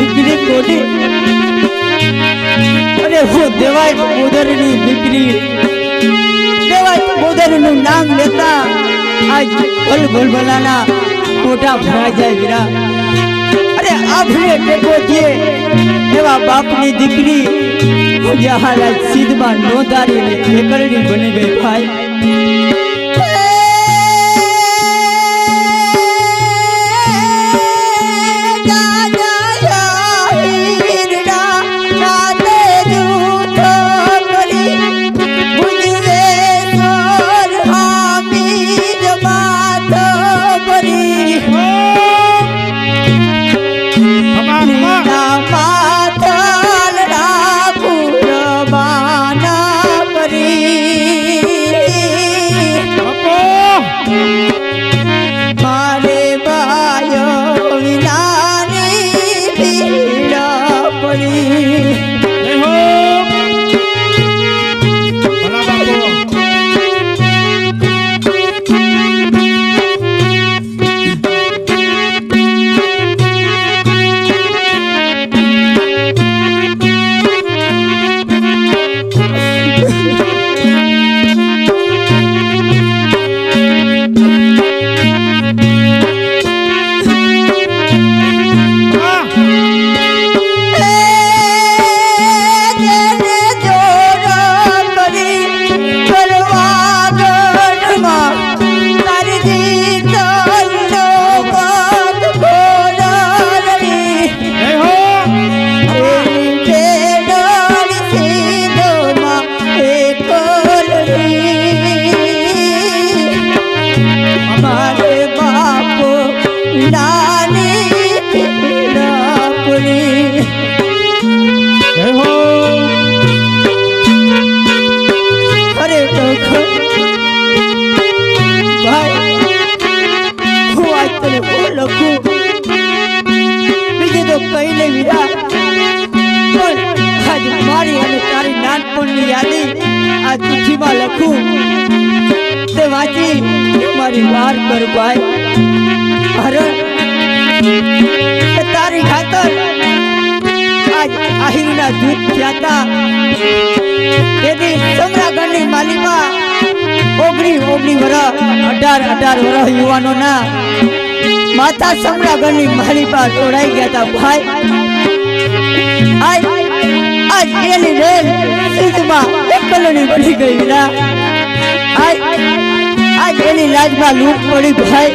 દીકરી કોની અરે હું દેવાય ઉદરની દીકરી. દેવાય ઉદરનું નામ લેતા આજ ભલ ભલ ભલાના મોટા ભરાઈ જાય વીરા અરે આપણે ટેકો દે એવા બાપની દીકરી. આજ સીધમાં નોંધારી ને એકલડી બની ગઈ ભાઈ. તારી ખાતર. આજ દૂધ તેથી સમરાગઢની માલીમાં ઓગણી ઓગણી વર્ષ અઢાર અઢાર વર્ષ યુવાનોના માતા સમરાગઢની મારી પર તોડાઈ ગયા હતા ભાઈ. આજ એની રેલ સીધમાં એકલણી બની ગઈ વિના આજ એની લાજમાં લૂંટ પડી ભાઈ.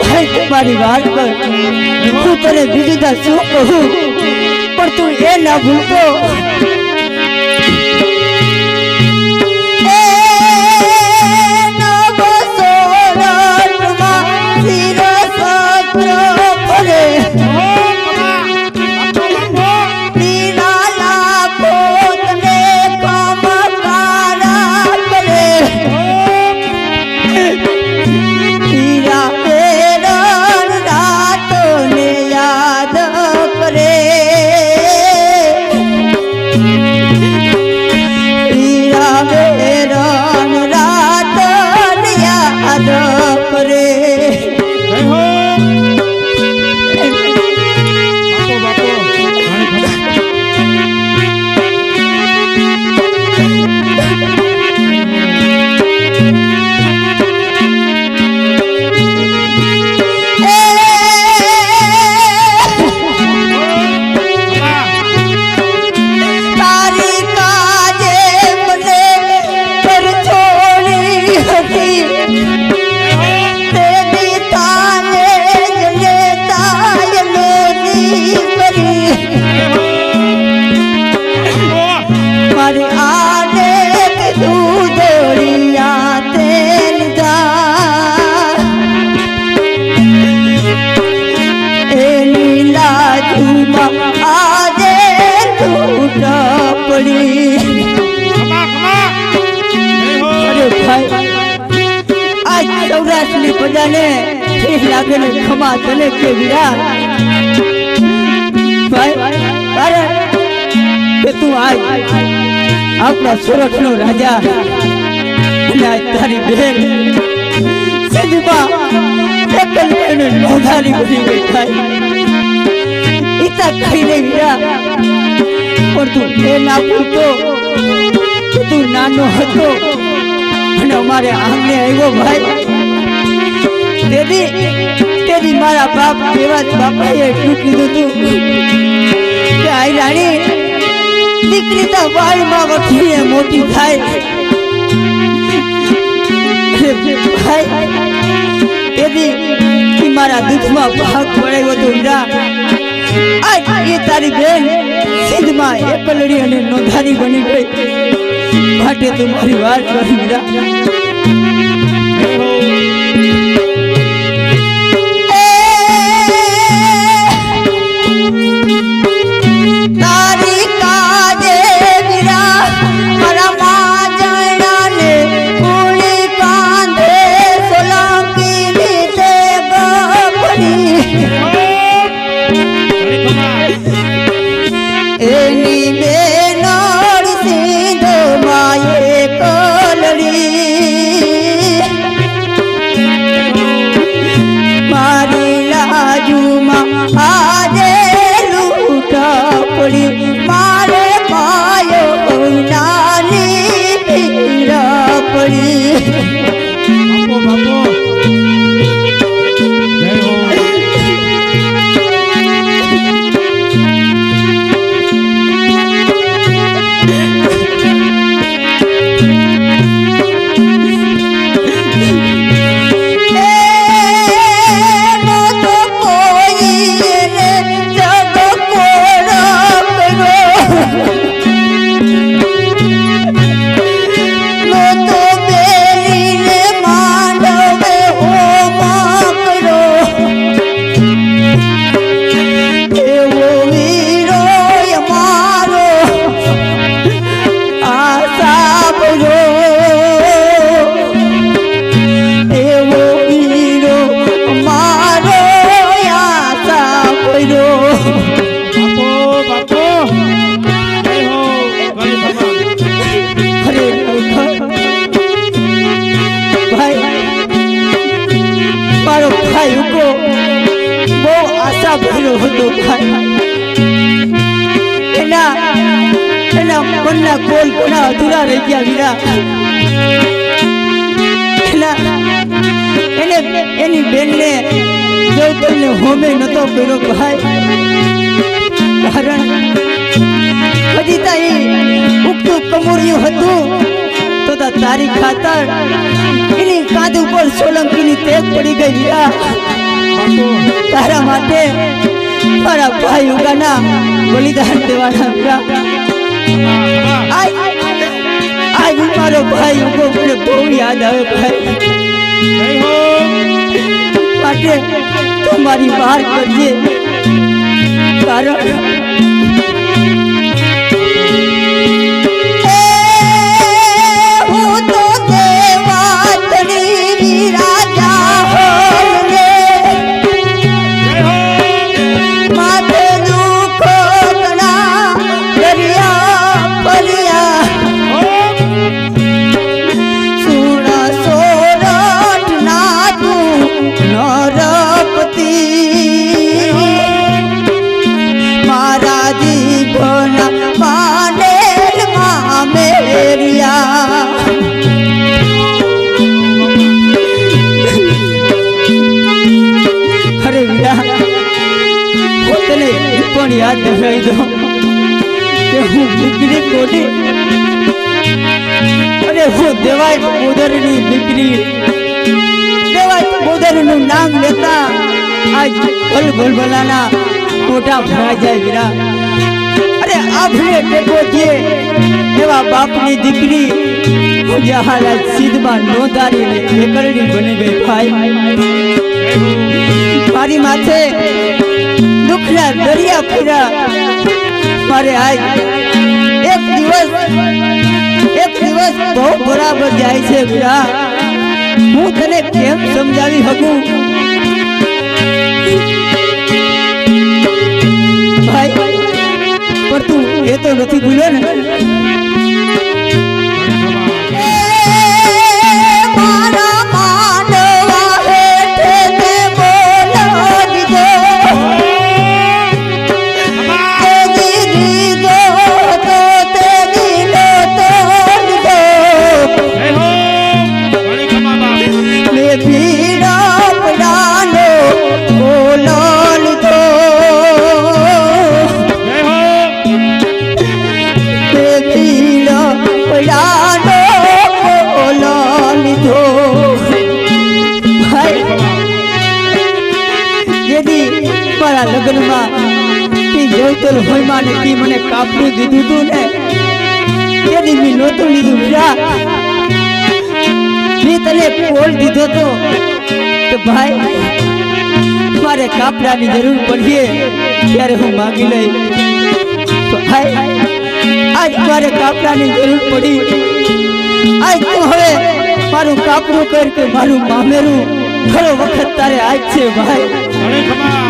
ભાઈ, તમારી વાત પર હું તને બીજું શું કહું, પણ તું એ ના ભૂલતો. ને તને કે વીરા અરે કે તું આજ આપણા સુરતનો રાજા. અને આજ તારી બેન. સિદ્ધમાં એકલ બેને નોંધારી બની ગઈ થાય ચિંતા કરી નહીં વીરા પણ તું એ ના ભૂલતો તું નાનો હતો. અને અમારે આંગણે આવ્યો ભાઈ. તેથી તેથી મારા બાપ એવા જ બાપાએ એટલું કીધું તું. કે આઈ રાણી, દીકરી તો વાળમાં વખીને મોટી થાય. તેથી મારા દુઃખમાં ભાગ પડાયો હતો હીરા આજ એ તારી બેન સિંધમાં એપલડી અને નોંધારી બની ગઈ. માટે તું મારી વાત કરી હીરા મનના કોલ કોના અધૂરા રહી ગયા વિના એના, એને બેનને દેવતરને હોમે નતો કર્યો ભાઈ. કારણ હજી તા એ ઉગતું કમોરિયું હતું. તો તા તારી ખાતર એની કાંધ ઉપર સોલંકીની તેજ પડી ગઈ વિરા. તારા માટે મારા ભાઈ ઉગાના બલિદાન દેવાના વીરા. આજ મારો ભાઈ હું મને બહુ યાદ આવે ભાઈ. માટે તમારી મારી વાર કરજે કારણ ઉદરની દીકરી. દેવાય મોદરનું નામ લેતા આજ ભલ ભલ ભલાના મોટા ભરા જાય વીરા. અરે આપણે ટેકો દે એવા બાપની દીકરી હું જહારા સીધમાં નોંધારી એકરડી બની ગઈ ભાઈ. મારી માથે દુઃખના દરિયા ફર્યા મારે આજ એક દિવસ દિવસ બહુ બરાબર જાય છે વીરા હું તને કેમ સમજાવી શકું? ભાઈ, પણ તું એ તો નથી ભૂલ્યો ને. તી હોય ને તી મને કાપડું દીધું તું ને? તેની મેં નહોતું લીધું મીરા મેં તને કોલ દીધો તો કે ભાઈ, મારે કાપડાની જરૂર પડીએ, ત્યારે હું માગી લઈ. તો ભાઈ, આજ મારે કાપડાની જરૂર પડી. આજ તું હવે મારું કાપડું કર કે મારું મામેરું ઘણો વખત તારે આજ છે ભાઈ.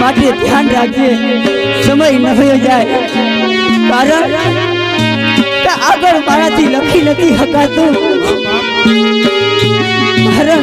માટે ધ્યાન રાખજે. સમય ન હોયો જાય. કારણ આગળ મારાથી લખી નથી હકાતું. કારણ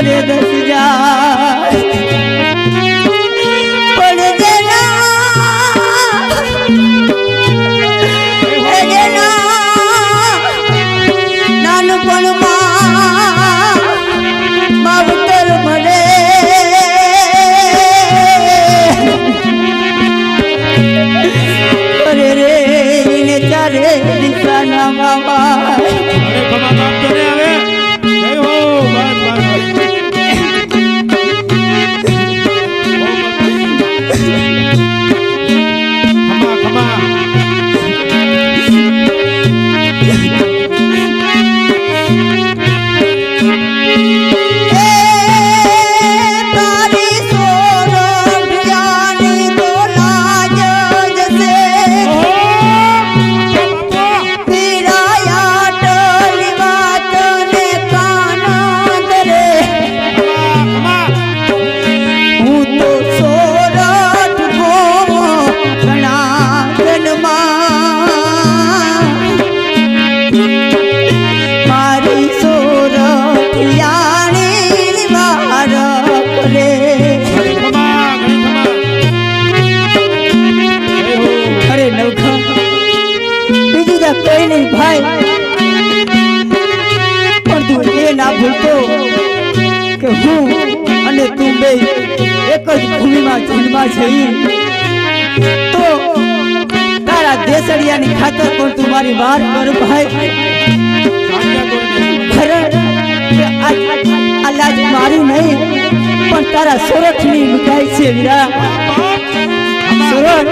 મરે દસ ભૂમિમાં જન્મા છે તો તારા દેસડિયાની ખાતર પણ તું મારી વાર કર ભાઈ. ખરે કે આ આ લાજ મારું નહીં, પણ તારા સુરતની લુકાય છે વીરા. સુરત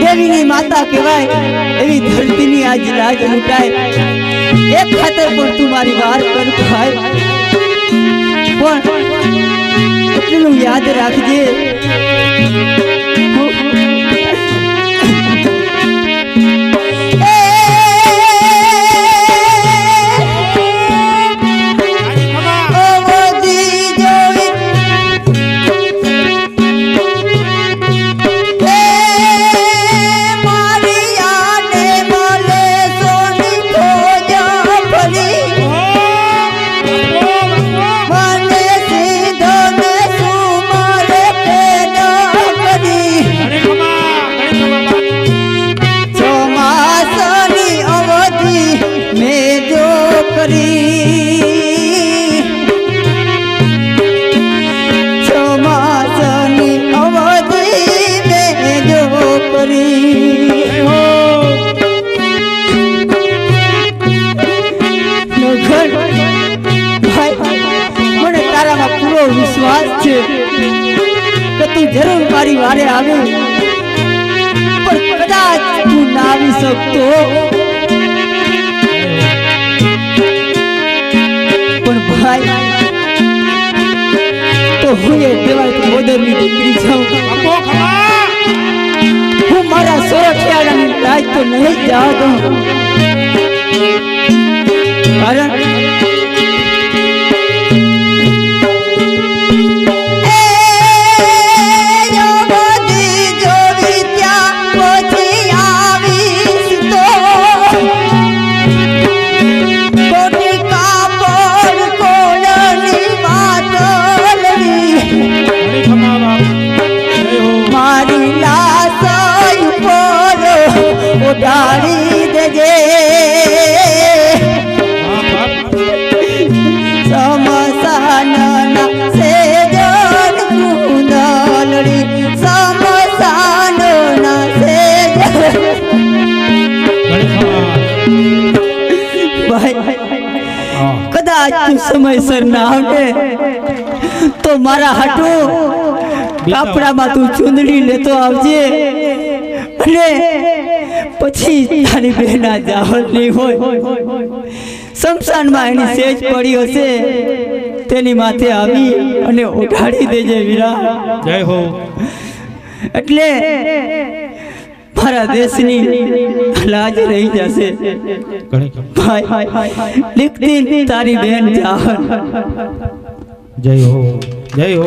દેવીની માતા કહેવાય, એવી ધરતીની આજ રાજ લૂંટાય. એક ખાતર પણ તું મારી વાર કર ભાઈ. પણ એટલું યાદ રાખજે. body. ભાઈ તો હું એ દેવાય મોદરની દીકરી ખમા હું મારા સોરઠિયાળાની લાજ તો નહીં જવા દઉં કારણ સમયસર ના આવે તો મારા હાટો કાપડામાં તું ચૂંદડી લેતો આવજે. અને પછી તારી બહેના જાવલની હોય. શમશાનમાં એની સેજ પડી હશે. તેની માથે આવી અને ઉઠાડી દેજે વીરા. જય હો. એટલે મારા દેશની લાજ રહી જશે। ભાઈ લીખતી તારી બેન જાવલ જય હો જય હો।